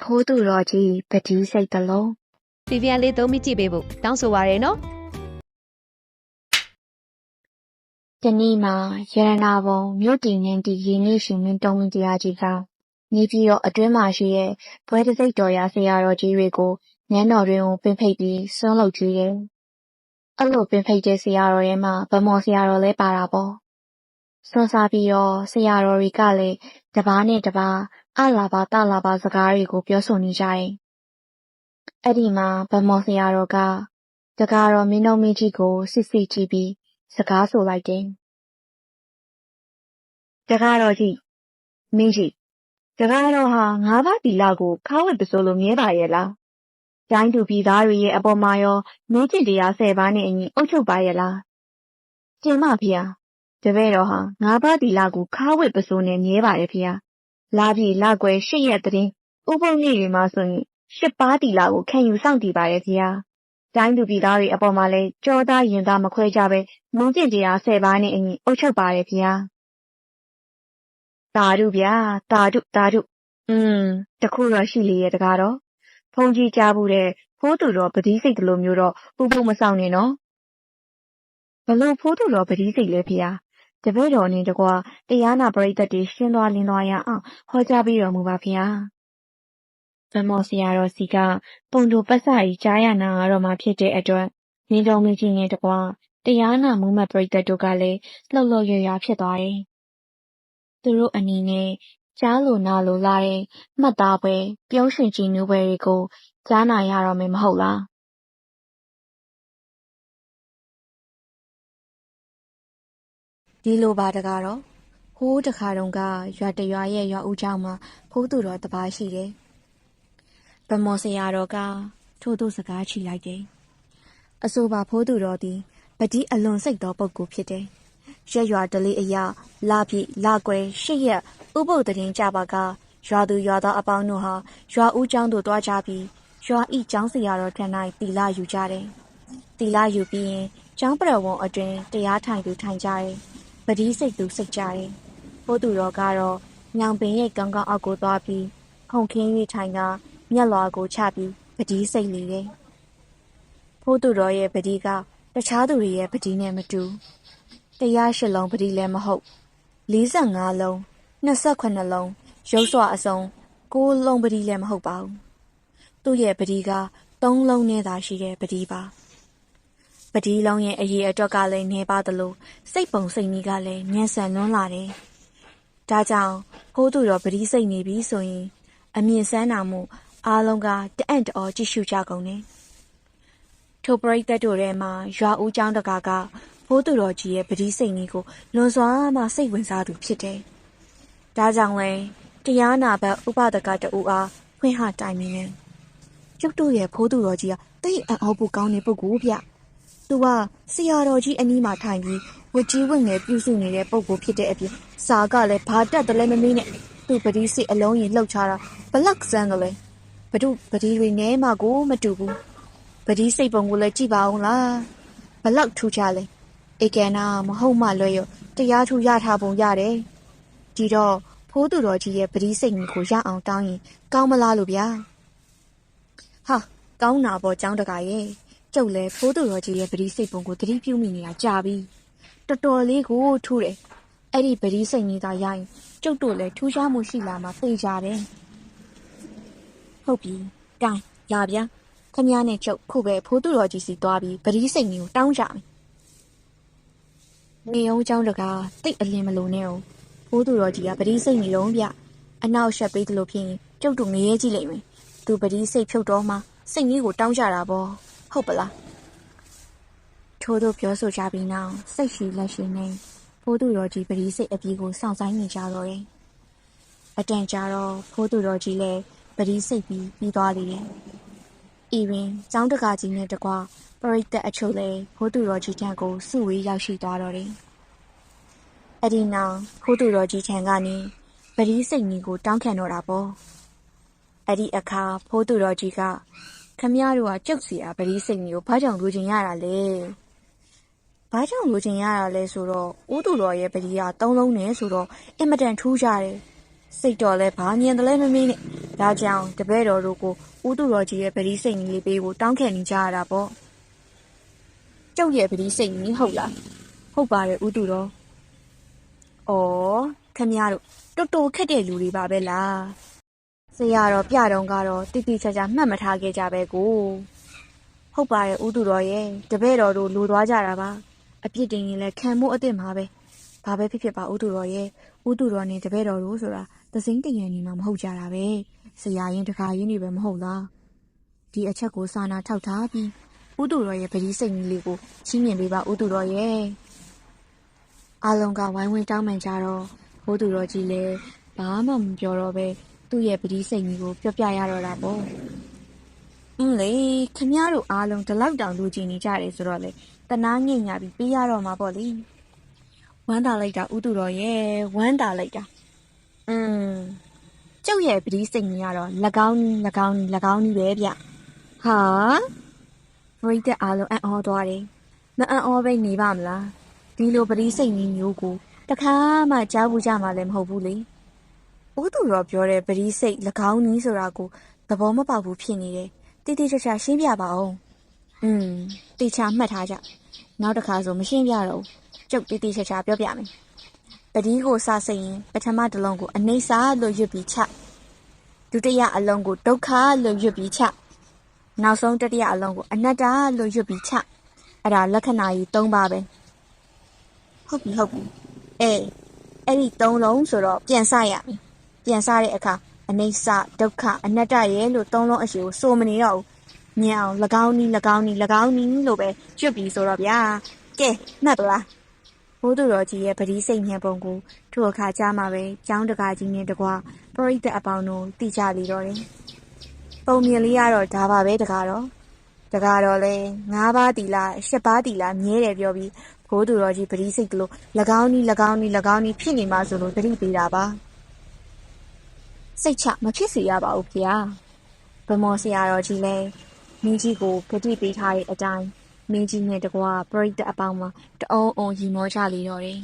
ဖိုးသူတော်ကြီးပတိစိတ်တလုံးစီပြန်လေးသုံးမိကြည့်ပေးဖို့တောင်းဆိုပါရနော်တနေ့မှာရတနာဘုံမြို့တည်နေတည်ရင်းနှီးရှင်မင်းတုံးမင်းတရားကြီးကနေပြီးတော့အတွင်းမှာရှိတဲ့ဘွဲတစိတ်တော်ရဆရာတော်ကြီးတွေကိုနန်းတော်တွင်ကိုပင်ဖိတ်ပြီးဆွမ်းလုပ်ကြည့်တယ်။အဲ့လိုပင်ဖိတ်တဲ့ဆရာတော်ရဲ့မှာဗမော်ဆရာတော်လည်းပါတာပေါ့။ဆွမ်းစားပြီးတော့ဆရာတော်တွေကလည်းတပားနဲ့တပား အလာပါတလာပါစကားတွေကိုပြောဆိုနေကြတယ်။အဲ့ဒီမှာဗမော်ဆရာတော်ကတကားတော်မင်းတော်မင်းကြီးကိုစစ်စစ်ကြည့်ပြီးစကားဆိုလိုက်တယ်။တကားတော်ကြီးမင်းကြီးတကားတော်ဟာငါးပါးတီလာကိုခါဝတ်ပစိုးလို့မြဲပါရဲ့လား။တိုင်းသူပြည်သားတွေရဲ့အပေါ်မှာရောမင်းကျင့်တရားဆယ်ပါးနဲ့အညီအုပ်ချုပ်ပါရဲ့လား။ကျင်မဖေဟာတပည့်တော်ဟာငါးပါးတီလာကိုခါဝတ်ပစိုးနဲ့မြဲပါတယ်ဖေဟာ။ လာပြီလာကွယ်ရှစ်ရက်တည်းဥပုံနေ့တွေမှာဆိုရင်ရှစ်ပါးတီလာကိုခံယူစောင့်တည်ပါရဲ့ဖေဟာ။တိုင်းသူပြည်သားတွေအပေါ်မှာလည်းကြောသားရင်သားမခွဲကြပဲမင်းကျင့်တရားဆယ်ပါးနဲ့အညီအုပ်ချုပ်ပါရဲ့ဖေဟာ။တာရုဗျာတာရုတာရုอืมတခုတော့ရှိလေရဲ့တကားတော့ဖုန်ကြီးကြားဘူးတဲ့ဖိုးသူတော်ပတိစိတ်တလို့မျိုးတော့ဥပုပ်မဆောင်နေနော်ဘလို့ဖိုးသူတော်ပတိစိတ်လဲဖေဟာ တပည့်တော်နဲ့တကွာတရားနာပရိသတ်တွေရှင်းသွားလင်းသွားရအောင်ဟောကြားပြီးတော်မူပါဖေဟာဗမော်ဆရာတော်စီကပုံတို့ပတ်စကြီးကြားရနာတော့မှဖြစ်တဲ့အတွက်နေတော်မင်းကြီးနဲ့တကွာတရားနာမှုမဲ့ပရိသတ်တို့ကလည်းလှုပ်လှုပ်ရွရွဖြစ်သွားတယ်သူတို့အနေနဲ့ကြားလိုနာလိုလာတဲ့မှတ်သားပွဲပြုံးရွှင်ကြည်နူးပွဲတွေကိုကြားနာရတော့မယ်မဟုတ်လား ဒီလိုပါတကားတော့ဟိုးတခါတုန်းကရွာတရွာရဲ့ရွာဦးเจ้าမှာဖိုးသူတော်တပါးရှိတယ်ဗမော်ဆရာတော်ကထို့သူစကားချီလိုက်တယ်အဆိုပါဖိုးသူတော်သည်ပတိအလွန်စိတ်သောပုဂ္ဂိုလ်ဖြစ်တယ်ရက်ရွာတလေးအရာလာပြည့်လာကွယ်ရှစ်ရက်ဥပုပ်တရင်ကြပါကရွာသူရွာသားအပေါင်းတို့ဟာရွာဦးကျောင်းသို့တွားကြပြီးရွာဤကျောင်းစရာတော်ထံ၌တီလာယူကြတယ်။တီလာယူပြီးရင်ကျောင်းပရဝုံအတွင်တရားထိုင်သူထိုင်ကြတယ်။ ပတိစိတ်သူစိတ်ကြတယ်။ဘုသူတော်ကတော့ညောင်ပင်ရဲ့ကောင်းကောင်းအောက်ကိုသွားပြီးခုန်ခင်း၍ထိုင်ကမျက်လွာကိုချပြီးပတိစိတ်လေတယ်။ဘုသူတော်ရဲ့ပတိကတခြားသူတွေရဲ့ပတိနဲ့မတူ။တရားရှစ်လုံးပတိလည်းမဟုတ်45လုံး28လုံးရုပ်စွာအစုံ6လုံးပတိလည်းမဟုတ်ပါဘူးသူ့ရဲ့ပတိက3လုံးနဲ့သာရှိတဲ့ပတိပါ ပတိလုံးရဲ့အရေးအတွက်ကလည်းနေပါသလိုစိတ်ပုံစိတ်နည်းကလည်းညံ့ဆန်လွန်းလာတယ်ဒါကြောင့်ဖိုးသူတော်ပတိစိတ်နေပြီဆိုရင် အမြင့်ဆန်းနာမှုအားလုံးကတအံ့တော်ကြည့်ရှုကြကုန်တယ်ထိုပရိသတ်တို့ထဲမှာရွာဦးကျောင်းတကာကဖိုးသူတော်ကြီးရဲ့ပတိစိတ်ကြီးကိုလွန်စွာမှစိတ်ဝင်စားသူဖြစ်တယ်။ဒါကြောင့်လဲတရားနာဘက်ဥပဒကတူအားဖွင့်ဟတိုင်မင်းနဲ့ကျုပ်တို့ရဲ့ဖိုးသူတော်ကြီးကတိတ်အံ့ဩဖို့ကောင်းတဲ့ပုဂ္ဂိုလ်ဗျ။ သူကဆရာတော်ကြီးအနီးမှာထိုင်ပြီးဝကြီးဝင့်ငယ်ပြုစုနေတဲ့ပုဂ္ဂိုလ်ဖြစ်တဲ့အပြင်စာကလည်းဘာတက်တယ်လဲမမေးနဲ့သူပတိစိတ်အလုံးကြီးလှုပ်ချတာဘလက်ဆန်းကလေးဘဒုပတိတွေနဲမှကိုမတူဘူးပတိစိတ်ပုံကိုလည်းကြည့်ပါအောင်လားဘလောက်ထူးခြားလဲဧကနာမဟုတ်မှလွဲရတရားထူရထားပုံရတယ်ဒီတော့ဖိုးသူတော်ကြီးရဲ့ပတိစိတ်ကိုရအောင်တောင်းရင်ကောင်းမလားလို့ဗျာဟာကောင်းတာပေါ့ចောင်းတကာရဲ့ ကျုပ်လဲဖိုးသူတော်ကြီးရဲ့ပတိစိတ်ပုံကိုသတိပြုမိနေတာကြာပြီတော်တော်လေးကိုထူးတယ်အဲ့ဒီပတိစိတ်ကြီးသာရရင်ကျုပ်တို့လည်းထူးခြားမှုရှိလာမှသိကြတယ်ဟုတ်ပြီကဲရဗျာခမည်းနဲ့ကျုပ်ခုပဲဖိုးသူတော်ကြီးစီသွားပြီးပတိစိတ်ကြီးကိုတောင်းကြမယ်နေအောင်ကျောင်းတကားတိတ်အလင်းမလို့နဲ့哦ဖိုးသူတော်ကြီးကပတိစိတ်နေတော့ဗျအနောက်ရှက်ပေးသလိုဖြစ်ရင်ကျုပ်တို့ငရဲကြည့်လိုက်မယ်သူပတိစိတ်ဖြုတ်တော့မှစိတ်ကြီးကိုတောင်းကြတာပေါ့ ဟုတ်ပလားထိုးတို့ပြောဆိုကြပြီးနောက်စိတ်ရှိလက်ရှိနေဖိုးသူတော်ကြီးပတိစိတ်အပြေးကိုစောင့်ဆိုင်နေကြတော့တယ်အတန်ကြာတော့ဖိုးသူတော်ကြီးလည်းပတိစိတ်ပြီးပြီးသွားလေတယ်ဤတွင်ကျောင်းတကာကြီးနဲ့တကွပရိသတ်အချို့လည်းဖိုးသူတော်ကြီးထံကိုစုဝေးရောက်ရှိသွားတော့တယ်။အဲ့ဒီနောက်ဖိုးသူတော်ကြီးထံကနေပရိစိတ်ကြီးကိုတောင်းခံတော့တာပေါ့။အဲ့ဒီအခါဖိုးသူတော်ကြီးကခ မရတို့ကကြုတ်စီအားပရိစိတ်ကြီးကိုဘာကြောင့်လိုချင်ရတာလဲ။ဘာကြောင့်လိုချင်ရတာလဲဆိုတော့ဦးသူတော်ရဲ့ပရိကသုံးလုံးနဲ့ဆိုတော့အင်မတန်ထူးကြတယ်။စိတ်တော်လဲဘာမြင်တယ်လဲမမေးနဲ့ဒါကြောင့်တပည့်တော်တို့ကိုဦးသူတော်ကြီးရဲ့ပရိစိတ်ကြီးလေးပေးဖို့တောင်းခံနေကြရတာပေါ့ကျုပ်ရဲ့ပရိစိတ်ကြီးဟုတ်လားဟုတ်ပါတယ်ဦးသူတော်ဩခမရတို့တော်တော်ခက်တဲ့လူတွေပါပဲလား ဆရာတော်ပြတော်ကတော့တိတိကျကျမှတ်မထားခဲ့ကြပဲကိုဟုတ်ပါတယ်ဦးသူတော်ရဲ့တပည့်တော်တို့လိုသွားကြတာပါအပြစ်တင်ရင်လည်းခံမှုအစ်စ်မှာပဲဘာပဲဖြစ်ဖြစ်ပါဦးသူတော်ရဲ့ဦးသူတော်နဲ့တပည့်တော်တို့ဆိုတာသစိမ့်တရံနေမှာမဟုတ်ကြတာပဲဆရာရင်တခါရင်းနေပဲမဟုတ်လားဒီအချက်ကိုစာနာထောက်ထားပြီးဦးသူတော်ရဲ့ပတိစိတ်ကြီးလေးကိုချီးမြှင့်ပေးပါဦးသူတော်ရဲ့အားလုံးကဝိုင်းဝန်းတောင်းပန်ကြတော့ဘိုးသူတော်ကြီးလည်းဘာမှမပြောတော့ပဲ သူ့ရဲ့ပတိစိတ်ကြီးကို ပြောပြရတော့တာပေါ့အင်းလေခမရတို့အားလုံးဒီလောက်တောင်လူကြည်နေကြတယ်ဆိုတော့လေတနာငိမ့်ညာပြီးပေးရတော့မှာပေါ့လေဝမ်းသာလိုက်တာဦးသူတော်ရဲ့ဝမ်းသာလိုက်တာอืมကျုပ်ရဲ့ပတိစိတ်ကြီးကတော့၎င်းနီး၎င်းနီး၎င်းနီးပဲဗျဟာဝိတ်တဲ့အားလုံးအံ့ဩသွားတယ်မအံ့ဩပဲနေပါမလားဒီလိုပတိစိတ်ကြီးမျိုးကိုတခါမှကြားဘူးကြမှာလည်းမဟုတ်ဘူးလေ ဦးသူတော်ပြောတဲ့ပတိစိတ်၎င်းနီးဆိုတာကိုသဘောမပေါက်ဘူးဖြစ်နေတယ်တိတိကျကျရှင်းပြပါအောင်อืมတေချာမှတ်ထားကြနောက်တစ်ခါဆိုမရှင်းပြတော့ဘူးကျုပ်တိတိကျကျပြောပြမယ်ပတိကိုစစိတ်ရင်ပထမတစ်လုံးကိုအနိစ္စလို့ရွတ်ပြီးချဒုတိယအလုံးကိုဒုက္ခလို့ရွတ်ပြီးချနောက်ဆုံးတတိယအလုံးကိုအနတ္တလို့ရွတ်ပြီးချအဲ့ဒါလက္ခဏာကြီး၃ပါးပဲဟုတ်ပြီဟုတ်ပြီအေးအဲ့ဒီ၃လုံးဆိုတော့ပြန်စရမယ် ပြန်စတဲ့အခါအနိစ္စဒုက္ခအနတ္တရဲ့လို့၃လုံးအရှိကိုစိုးမနေတော့ဘူးမြင်အောင်၎င်းနီး၎င်းနီး၎င်းနီးလို့ပဲကျွတ်ပြီးဆိုတော့ဗျာကဲမှတ်ပလားဘိုးသူတော်ကြီးရဲ့ပတိစိတ်ညံပုံကိုထို့အခါကြားမှာပဲကျောင်းတကာကြီးနဲ့တကွာပရိသတ်အပေါင်းတို့တိကြလေတော့တယ်ပုံမြင်လေးကတော့ဒါပါပဲတကားတော့တကားတော့လဲ၅ပါးတီလား၈ပါးတီလားမြဲတယ်ပြောပြီးဘိုးသူတော်ကြီးပတိစိတ်ကလို့၎င်းနီး၎င်းနီး၎င်းနီးဖြစ်နေမှဆိုလို့တတိပေးတာပါ စိတ်ချမဖြစ်စေရပါဘူးဗျာဗမော်ဆရာတော်ကြီးလဲမင်းကြီးကိုဂတိပေးထားတဲ့အတိုင်းမင်းကြီးနဲ့တကွာပရိသတ်အပေါင်းမှာတအုံးအုံရီမောကြလေတော့တယ်